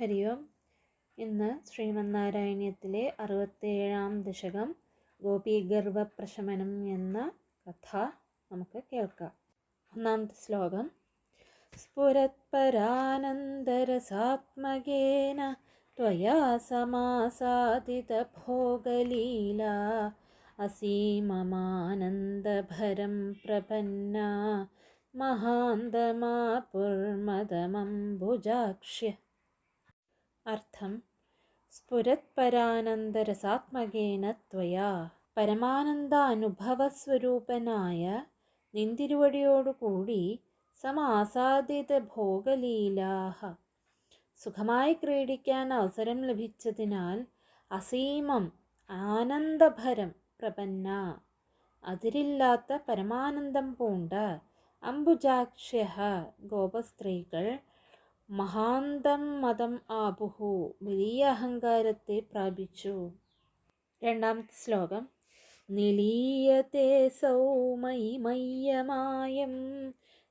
ഹരി ഓം ഇന്ന് ശ്രീമന്നാരായണീയത്തിലെ അറുപത്തേഴാം ദശകം ഗോപീഗർഭപ്രശമനം എന്ന കഥ നമുക്ക് കേൾക്കാം ഒന്നാമത്തെ ശ്ലോകം സ്ഫുരത്പരാനന്ദരസാത്മകേന त्वया समासादितभोगलीला असीममानन्दभरं प्रपन्ना മഹാന്തമാപുർമദമംബുജാക്ഷ്യ അർത്ഥം. സ്ഫുരത്പരാനന്ദരസാത്മകേന ത്വയാ. പരമാനന്ദ അനുഭവസ്വരൂപനായ നിന്തിരുവടിയോടുകൂടി സമാസാദിത ഭോഗലീലാഹ സുഖമായി ക്രീഡിക്കാൻ അവസരം ലഭിച്ചതിനാൽ അസീമം ആനന്ദഭരം പ്രപന്ന. അതിരില്ലാത്ത പരമാനന്ദം പൂണ്ട അംബുജാക്ഷ്യ ഗോപസ്ത്രീകൾ മഹാന്തം മതം ആബുഹു വലിയ അഹങ്കാരത്തെ പ്രാപിച്ചു. രണ്ടാമത്തെ ശ്ലോകം. നിലീയത്തെ സൗമയിമയ്യമായം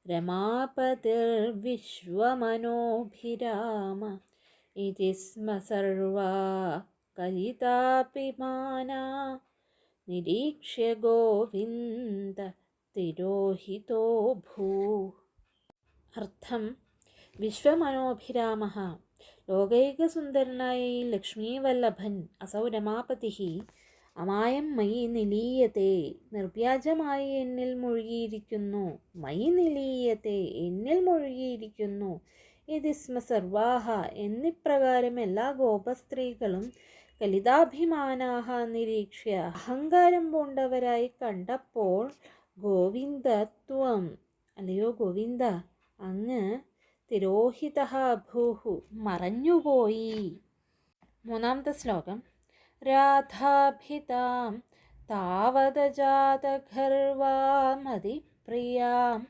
രമാപതിർവിശ്വമനോഭിരാമ ഇതി സ്മ സർവാ കലിതാഭിമാന നിരീക്ഷ്യ ഗോവിന്ദ തിരോഹിതോ ഭൂ. അർത്ഥം. വിശ്വമനോഭിരാമ ലോകൈകസുന്ദരനായ ലക്ഷ്മീവല്ലഭൻ അസൗ രമാപതി അമായം മയി നിലീയത്തെ നിർവ്യാജമായി എന്നിൽ മുഴുകിയിരിക്കുന്നു. മയി നിലീയത്തെ എന്നിൽ മുഴുകിയിരിക്കുന്നു. ഇതിസ്മ സർവാഹ. എന്നിപ്രകാരം എല്ലാ ഗോപസ്ത്രീകളും കലിതാഭിമാനാഹ നിരീക്ഷ്യ. അഹങ്കാരം പൂണ്ടവരായി കണ്ടപ്പോൾ ഗോവിന്ദത്വം. അല്ലയോ ഗോവിന്ദ അങ്ങ് തിരോഹിത ഭൂഹു. മറഞ്ഞുപോയി. മൂന്നാമത്തെ ശ്ലോകം. രാധാഭിതാം താവതജാതഗർവാമതിപ്രിയാം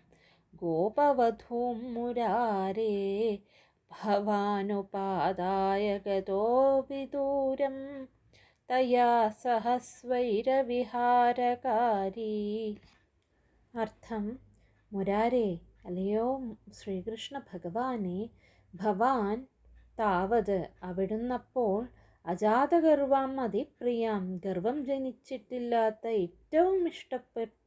ഗോപവധൂം മുരാരേ ഭവാനുപാദായ ഗതോ വിദൂരം. തയാ സഹസ്വൈരവിഹാരകാരി. അർത്ഥം. മുരാരേ അല്ലയോ? ശ്രീകൃഷ്ണ ഭഗവാനെ ഭവാൻ താവത് അവിടുന്നപ്പോൾ അജാതഗർവാം അതിപ്രിയാം. ഗർവം ജനിച്ചിട്ടില്ലാത്ത ഏറ്റവും ഇഷ്ടപ്പെട്ട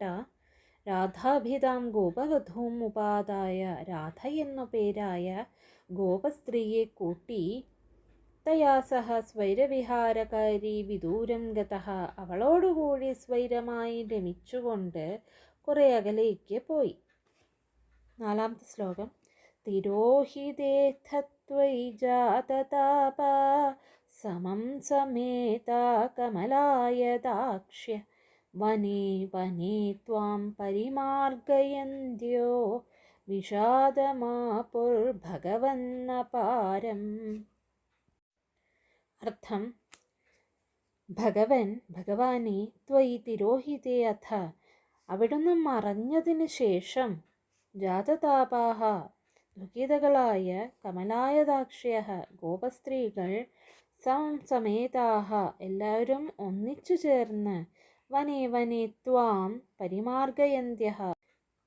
രാധാഭിതാം ഗോപവധൂം ഉപാദായ രാധ എന്നു പേരായ ഗോപസ്ത്രീയെ കൂട്ടി തയാ സഹ സ്വൈരവിഹാരകാരി വിദൂരം ഗത അവളോടുകൂടി സ്വൈരമായി രമിച്ചുകൊണ്ട് കുറേ അകലേക്ക് പോയി. നാലാമത്തെ ശ്ലോകം. തിരോഹിതേഥത്വൈ ജാതതാപ സമം സമേത കമലായതാക്ഷ്യ. വനേ വനേ ത്വാം പരിമാർഗയന്ത്യോ വിഷാദമാപുർഭഗവന്നപാരം. അർത്ഥം ഭഗവൻ ഭഗവാനെ ത്വയി തിരോഹിതേ അഥ. അവിടുന്ന് മറഞ്ഞതിന് ശേഷം ജാതതാപാഹ ദുഃഖിതകളായ കമലായതാക്ഷ്യ ഗോപസ്ത്രീകൾ സംസമേതാഹ എല്ലാവരും ഒന്നിച്ചു ചേർന്ന് വനേ വനേ ത്വാം പരിമാർഗയന്ത്യ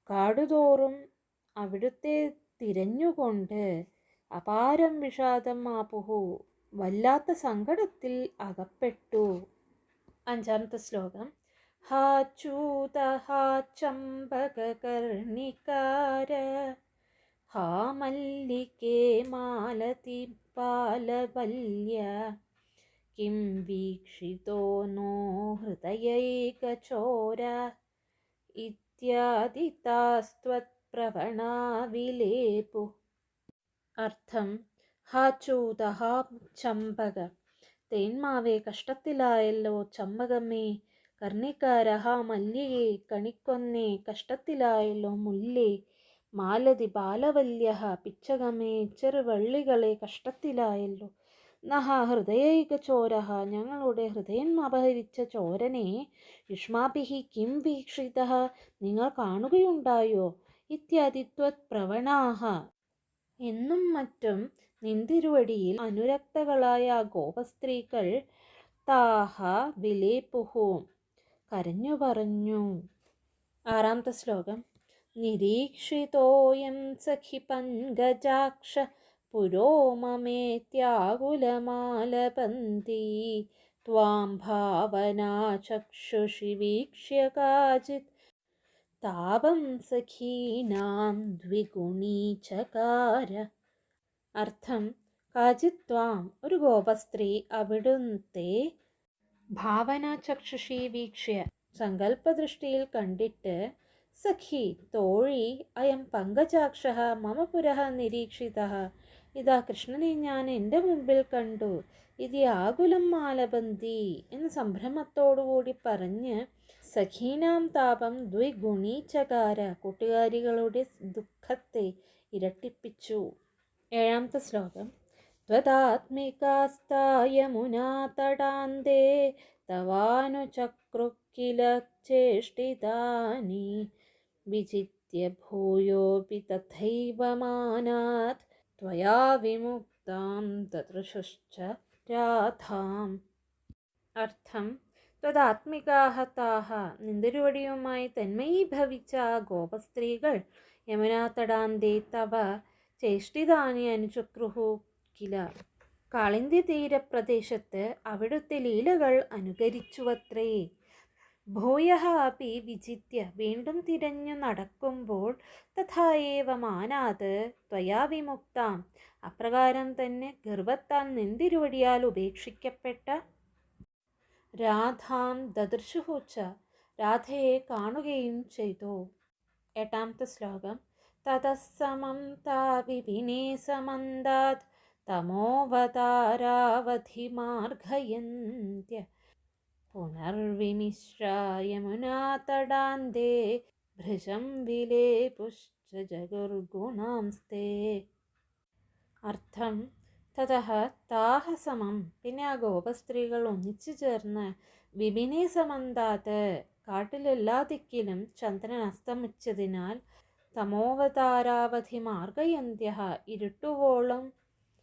കാടുതോറും അവിടുത്തെ തിരഞ്ഞുകൊണ്ട് അപാരം വിഷാദം ആപുഹു വല്ലാത്ത സങ്കടത്തിൽ അകപ്പെട്ടു അഞ്ചാമത്തെ ശ്ലോകം. ഹാച്യൂത ഹാചമ്പകർണികാര ഹാ മല്ലികേ മാലതി പാലവല്യ കിം വീക്ഷിതോ നോ ഹൃദയൈകചോര ഇത്യാദി താസ്ത്വത്പ്രവണാവിലേപു അർത്ഥം ഹാചൂത ഹാ ചമ്പക തേന്മാവേ കഷ്ടത്തിലായല്ലോ ചമ്പകമ്മേ കർണിക്കാര മല്യേ കണിക്കൊന്നേ കഷ്ടത്തിലായല്ലോ മുല്ലേ. മാലതി ബാലവല്യഹ പിച്ചകമേ ചെറുവള്ളികളെ കഷ്ടത്തിലായല്ലോ. നഹ ഹൃദയൈക ചോരഹ ഞങ്ങളുടെ ഹൃദയം അപഹരിച്ച ചോരനെ. യുഷ്മാഭിഹി കിം വീക്ഷിത നിങ്ങൾ കാണുകയുണ്ടായോ? ഇത്യാദി പ്രവണാഹ. എന്നും മറ്റും നിന്തിരുവടിയിൽ അനുരക്തകളായ ഗോപസ്ത്രീകൾ താഹ വിലേപ്പുഹും കരഞ്ഞു പറഞ്ഞു. ആറാമത്തെ ശ്ലോകം. നിരീക്ഷിതോയം സഖി പങ്കജാക്ഷ പുരോ മമേത്യാകുലമാലപന്തി ത്വാം ഭാവനാ ചക്ഷുഷി വീക്ഷ്യ കാചിത്. താപം സഖീനാം ദ്വിഗുണീചകാര അർത്ഥം കാചിത്വാം ഒരു ഗോപസ്ത്രീ അവിടുത്തെ ഭാവനാചക്ഷുഷി വീക്ഷ്യ സങ്കല്പദൃഷ്ടിയിൽ കണ്ടിട്ട് സഖി തോഴി അയം പങ്കജാക്ഷ മമ പുരഃ നിരീക്ഷിത ഇതാ കൃഷ്ണനെ ഞാൻ എന്റെ മുമ്പിൽ കണ്ടു. ഇത് ആകുലം മാലബന്തി എന്ന് സംഭ്രമത്തോടുകൂടി പറഞ്ഞ് സഖീനാം താപം ദ്വിഗുണീചകാര കൂട്ടുകാരികളുടെ ദുഃഖത്തെ ഇരട്ടിപ്പിച്ചു. ഏഴാമത്തെ ശ്ലോകം. त्वदात्मिकास्तायमुनातडान्ते तवानुचक्रुक्किल चेष्टितानि विजित्य भूयोऽपि तथैव मानात् त्वया विमुक्तां ददृशुश्च രാധാം അർത്ഥം ത്വതാത്മികാഹ താഹ നിന്തിരുവടിയുമായി തന്മയീഭവിച്ച ആ ഗോപസ്ത്രീകൾ യമുനാതടാന്തേ തവ ചേഷ്ടിതാനി അനുചക്രുഹു കില. കളിന്തി തീരപ്രദേശത്ത് അവിടുത്തെ ലീലകൾ അനുകരിച്ചുവത്രേ. ഭൂയ അപ്പി വിജിത്യ വീണ്ടും തിരഞ്ഞു നടക്കുമ്പോൾ തഥായേവ മാനാത് ത്വയാ വിമുക്താം. അപ്രകാരം തന്നെ ഗർഭത്താൻ നിന്തിരുവടിയാൽ ഉപേക്ഷിക്കപ്പെട്ട രാധാം ദദൃശുഹൂച്ച രാധയെ കാണുകയും ചെയ്തു. എട്ടാമത്തെ ശ്ലോകം. തതസ്സമം താവിപിനേ സമന്താത് തമോവതാരാവധിമാർഗയന്ത്യ പുനർവിമിശ്രായമുനാതടാന്തേ ഭൃശം വിലേപുശ്ച ജഗുർഗുണാംസ്തേ അർത്ഥം തതഹ താഹ സമം പിന്നെ ആ ഗോപസ്ത്രീകൾ ഒന്നിച്ചു ചേർന്ന് വിപിനെ സമന്താത് കാട്ടിലെല്ലാ ദിക്കിലും ചന്ദ്രൻ അസ്തമിച്ചതിനാൽ തമോവതാരാവധി മാർഗയന്ത്യ ഇരുട്ടുവോളം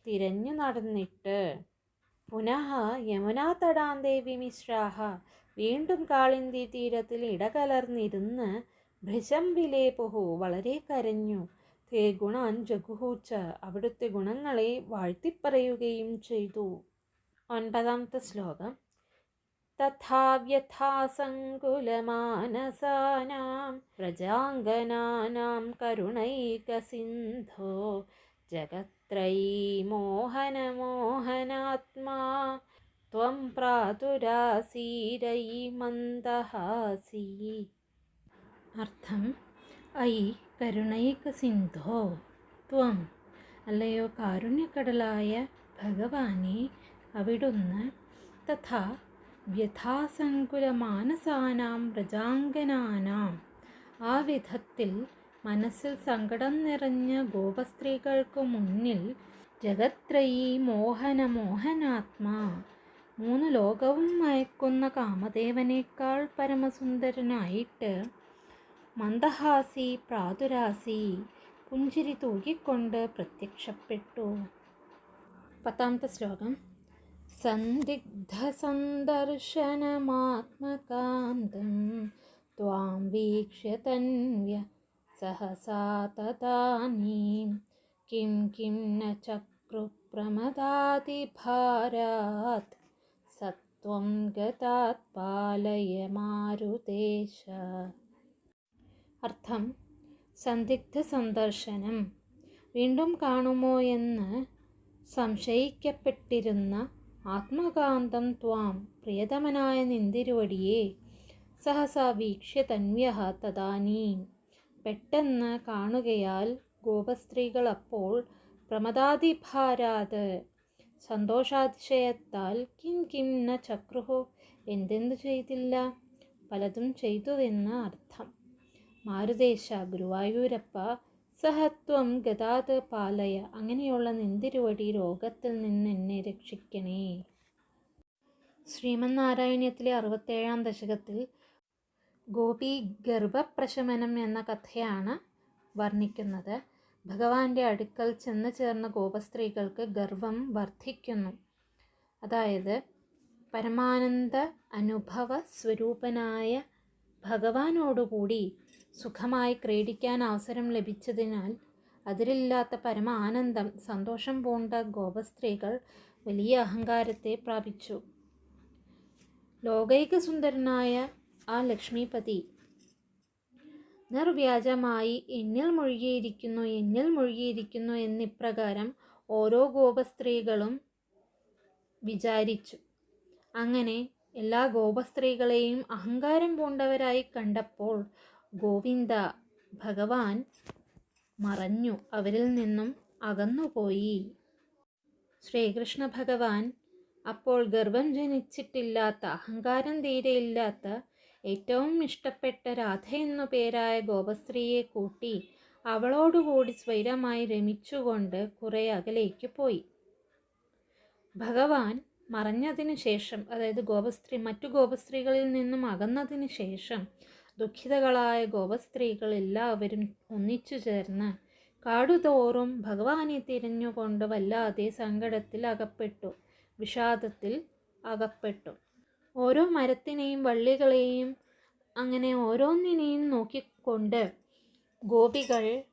തിരഞ്ഞു നടന്നിട്ട്. പുനഃ യമുനാ ദേവി മിശ്രാഹ. വീണ്ടും കാളിന്തി തീരത്തിൽ ഇടകലർന്നിരുന്ന് ഭൃശം വിലേപുഹു വളരെ കരഞ്ഞു. തേ ഗുണാൻ ജഗുഹൂച്ച അവിടുത്തെ ഗുണങ്ങളെ വാഴ്ത്തിപ്പറയുകയും ചെയ്തു. ഒൻപതാമത്തെ ശ്ലോകം. തഥാവ്യഥാസങ്കുലമാനസാനാം പ്രജാംഗനാനാം കരുണൈകസിന്ധോ. ജഗത്രയീ മോഹനമോഹനാത്മാ ത്വം പ്രാതുരാസീരയി മന്ദഹാസി. അർത്ഥം ഐ കരുണൈകസിന്ധോ ത്വം അല്ലയോ കാരുണ്യക്കടലായ ഭഗവാനെ അവിടുന്ന് തഥാ വ്യഥാസങ്കുലമാനസാനാം വ്രജാംഗനാനാം. ആ വിധത്തിൽ മനസ്സിൽ സങ്കടം നിറഞ്ഞ ഗോപസ്ത്രീകൾക്കു മുന്നിൽ ജഗത്രയീ മോഹന മോഹനാത്മാ മൂന്ന് ലോകവും മയക്കുന്ന കാമദേവനേക്കാൾ പരമസുന്ദരനായിട്ട് മന്ദഹാസി പ്രാതുരാസി പുഞ്ചിരി തൂകിക്കൊണ്ട് പ്രത്യക്ഷപ്പെട്ടു. പത്താമത്തെ ശ്ലോകം. സന്ദിഗ്ധസന്ദർശനമാത്മകാന്തം ത്വാം വീക്ഷ്യ തന്വ്യ സഹസാ തദാനീം കിം കിം ന ചക്രുപ്രമദാതിഭാരാത് സത്വം ഗതാത് പാലയ മാരുദേശ അർത്ഥം സന്ദിഗ്ധ സന്ദർശനം വീണ്ടും കാണുമോ എന്ന് സംശയിക്കപ്പെട്ടിരുന്ന ആത്മകാന്തം ത്വാം പ്രിയതമനായ നിന്തിരുവടിയെ സഹസാ വീക്ഷ്യ തന്വ്യ തദാനീം പെട്ടെന്ന് കാണുകയാൽ ഗോപസ്ത്രീകൾ അപ്പോൾ പ്രമദാതിഭാരാത്. സന്തോഷാതിശയത്താൽ കിം കിം ന ചക്രുഹു എന്തെന്തു ചെയ്തില്ല? പലതും ചെയ്തുവെന്ന് അർത്ഥം. മാരുദേശ ഗുരുവായൂരപ്പ സഹത്വം ഗതാത് പാലയ അങ്ങനെയുള്ള നിന്തിരുവടി രോഗത്തിൽ നിന്ന് എന്നെ രക്ഷിക്കണേ. ശ്രീമന്നാരായണീയത്തിലെ അറുപത്തേഴാം ദശകത്തിൽ ഗോപി ഗർഭപ്രശമനം എന്ന കഥയാണ് വർണിക്കുന്നത്. ഭഗവാന്റെ അടുക്കൽ ചെന്ന് ചേർന്ന ഗോപസ്ത്രീകൾക്ക് ഗർവം വർദ്ധിക്കുന്നു അതായത് പരമാനന്ദ അനുഭവ സ്വരൂപനായ ഭഗവാനോടുകൂടി സുഖമായി ക്രീഡിക്കാൻ അവസരം ലഭിച്ചതിനാൽ അതിരില്ലാത്ത പരമ ആനന്ദം സന്തോഷം പൂണ്ട ഗോപസ്ത്രീകൾ വലിയ അഹങ്കാരത്തെ പ്രാപിച്ചു. ലോകൈക സുന്ദരനായ ആ ലക്ഷ്മിപതി. നിർവ്യാജമായി എന്നിൽ മുഴുകിയിരിക്കുന്നു എന്നിൽ മുഴുകിയിരിക്കുന്നു എന്നിപ്രകാരം ഓരോ ഗോപസ്ത്രീകളും വിചാരിച്ചു. അങ്ങനെ എല്ലാ ഗോപസ്ത്രീകളെയും അഹങ്കാരം പൂണ്ടവരായി കണ്ടപ്പോൾ ഗോവിന്ദ ഭഗവാൻ മറഞ്ഞു അവരിൽ നിന്നും അകന്നുപോയി. ശ്രീകൃഷ്ണ ഭഗവാൻ അപ്പോൾ ഗർഭം ജനിച്ചിട്ടില്ലാത്ത അഹങ്കാരം തീരെയില്ലാത്ത ഏറ്റവും ഇഷ്ടപ്പെട്ട രാധ എന്നു പേരായ ഗോപശ്രീയെ കൂട്ടി അവളോടുകൂടി സ്വൈരമായി രമിച്ചുകൊണ്ട് കുറെ അകലേക്ക് പോയി. ഭഗവാൻ മറഞ്ഞതിന് ശേഷം അതായത് ഗോപസ്ത്രീ മറ്റു ഗോപസ്ത്രീകളിൽ നിന്നും അകന്നതിന് ശേഷം ദുഃഖിതകളായ ഗോപസ്ത്രീകൾ എല്ലാവരും ഒന്നിച്ചു ചേർന്ന് കാടുതോറും ഭഗവാനെ തിരഞ്ഞുകൊണ്ട് വല്ലാതെ സങ്കടത്തിൽ അകപ്പെട്ടു വിഷാദത്തിൽ അകപ്പെട്ടു. ഓരോ മരത്തിനെയും വള്ളികളെയും അങ്ങനെ ഓരോന്നിനെയും നോക്കിക്കൊണ്ട് ഗോപികൾ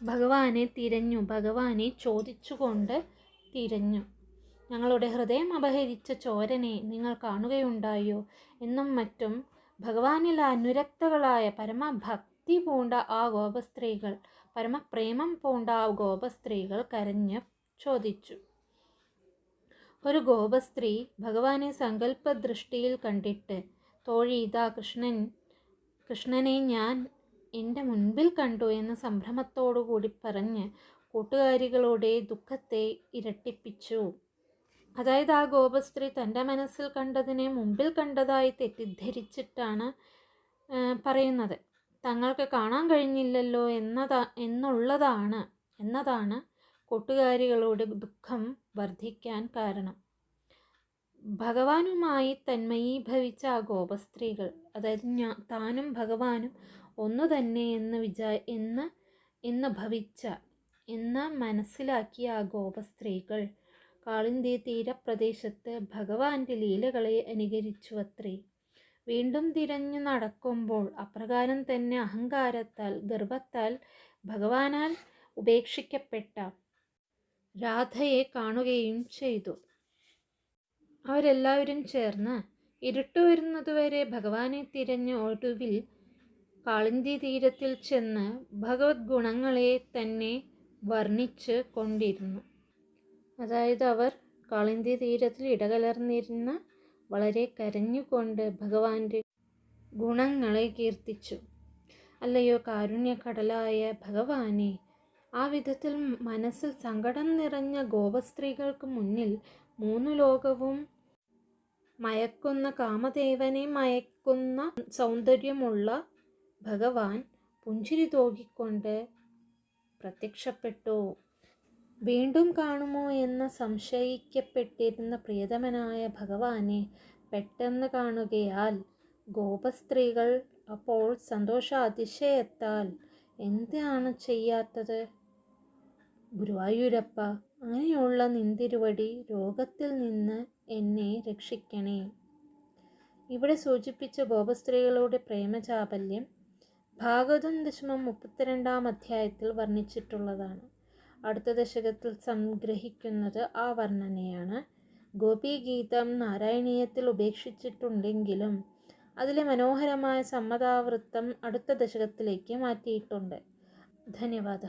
ഭഗവാനെ തിരഞ്ഞു ഭഗവാനെ ചോദിച്ചുകൊണ്ട് തിരഞ്ഞു. ഞങ്ങളുടെ ഹൃദയം അപഹരിച്ച ചോരനെ നിങ്ങൾ കാണുകയുണ്ടായോ എന്നും മറ്റും ഭഗവാനിൽ അനുരക്തകളായ പരമഭക്തി പൂണ്ട ആ ഗോപസ്ത്രീകൾ പരമപ്രേമം പൂണ്ട ആ ഗോപസ്ത്രീകൾ കരഞ്ഞ് ചോദിച്ചു. ഒരു ഗോപസ്ത്രീ ഭഗവാനെ സങ്കല്പ ദൃഷ്ടിയിൽ കണ്ടിട്ട് തോഴി ഇതാ കൃഷ്ണൻ കൃഷ്ണനെ ഞാൻ എന്റെ മുൻപിൽ കണ്ടു എന്ന് സംഭ്രമത്തോടുകൂടി പറഞ്ഞ് കൂട്ടുകാരികളുടെ ദുഃഖത്തെ ഇരട്ടിപ്പിച്ചു. അതായത് ആ ഗോപസ്ത്രീ തന്റെ മനസ്സിൽ കണ്ടതിനെ മുമ്പിൽ കണ്ടതായി തെറ്റിദ്ധരിച്ചിട്ടാണ് പറയുന്നത്. തങ്ങൾക്ക് കാണാൻ കഴിഞ്ഞില്ലല്ലോ എന്നതാ എന്നുള്ളതാണ് എന്നതാണ് കൂട്ടുകാരികളുടെ ദുഃഖം വർദ്ധിക്കാൻ കാരണം. ഭഗവാനുമായി തന്മയീഭവിച്ച ആ ഗോപസ്ത്രീകൾ അതായത് ഞാൻ താനും ഭഗവാനും ഒന്നു തന്നെ എന്ന് വിചാ എന്ന് എന്ന് ഭവിച്ച എന്ന് മനസ്സിലാക്കിയ ആ ഗോപസ്ത്രീകൾ കാളിന്തി തീരപ്രദേശത്ത് ഭഗവാന്റെ ലീലകളെ അനുകരിച്ചുവത്രേ. വീണ്ടും തിരഞ്ഞു നടക്കുമ്പോൾ അപ്രകാരം തന്നെ അഹങ്കാരത്താൽ ഗർഭത്താൽ ഭഗവാനാൽ ഉപേക്ഷിക്കപ്പെട്ട രാധയെ കാണുകയും ചെയ്തു. അവരെല്ലാവരും ചേർന്ന് ഇരുട്ട് വരുന്നതുവരെ ഭഗവാനെ തിരഞ്ഞ് ഒടുവിൽ കാളിന്തി തീരത്തിൽ ചെന്ന് ഭഗവത് ഗുണങ്ങളെ തന്നെ വർണിച്ച് കൊണ്ടിരുന്നു. അതായത് അവർ കാളിന്തി തീരത്തിൽ ഇടകലർന്നിരുന്ന വളരെ കരഞ്ഞുകൊണ്ട് ഭഗവാന്റെ ഗുണങ്ങളെ കീർത്തിച്ചു. അല്ലയോ കാരുണ്യ കടലായ ഭഗവാനെ ആ വിധത്തിൽ മനസ്സിൽ സങ്കടം നിറഞ്ഞ ഗോപസ്ത്രീകൾക്ക് മുന്നിൽ മൂന്നു ലോകവും മയക്കുന്ന കാമദേവനെ മയക്കുന്ന സൗന്ദര്യമുള്ള ഭഗവാൻ പുഞ്ചിരി തോകിക്കൊണ്ട് പ്രത്യക്ഷപ്പെട്ടു. വീണ്ടും കാണുമോ എന്ന് സംശയിക്കപ്പെട്ടിരുന്ന പ്രിയതമനായ ഭഗവാനെ പെട്ടെന്ന് കാണുകയാൽ ഗോപസ്ത്രീകൾ അപ്പോൾ സന്തോഷ അതിശയത്താൽ എന്താണ് ചെയ്യാത്തത്? ഗുരുവായൂരപ്പ അങ്ങനെയുള്ള നിന്തിരുവടി രോഗത്തിൽ നിന്ന് എന്നെ രക്ഷിക്കണേ. ഇവിടെ സൂചിപ്പിച്ച ഗോപസ്ത്രീകളുടെ പ്രേമചാപല്യം ഭാഗവതം ദശമം മുപ്പത്തിരണ്ടാം അധ്യായത്തിൽ വർണിച്ചിട്ടുള്ളതാണ്. അടുത്ത ദശകത്തിൽ സംഗ്രഹിക്കുന്നത് ആ വർണനയാണ്. ഗോപീഗീതം നാരായണീയത്തിൽ ഉപേക്ഷിച്ചിട്ടുണ്ടെങ്കിലും അതിലെ മനോഹരമായ സമ്മതാവൃത്തം അടുത്ത ദശകത്തിലേക്ക് മാറ്റിയിട്ടുണ്ട്. ധന്യവാദ.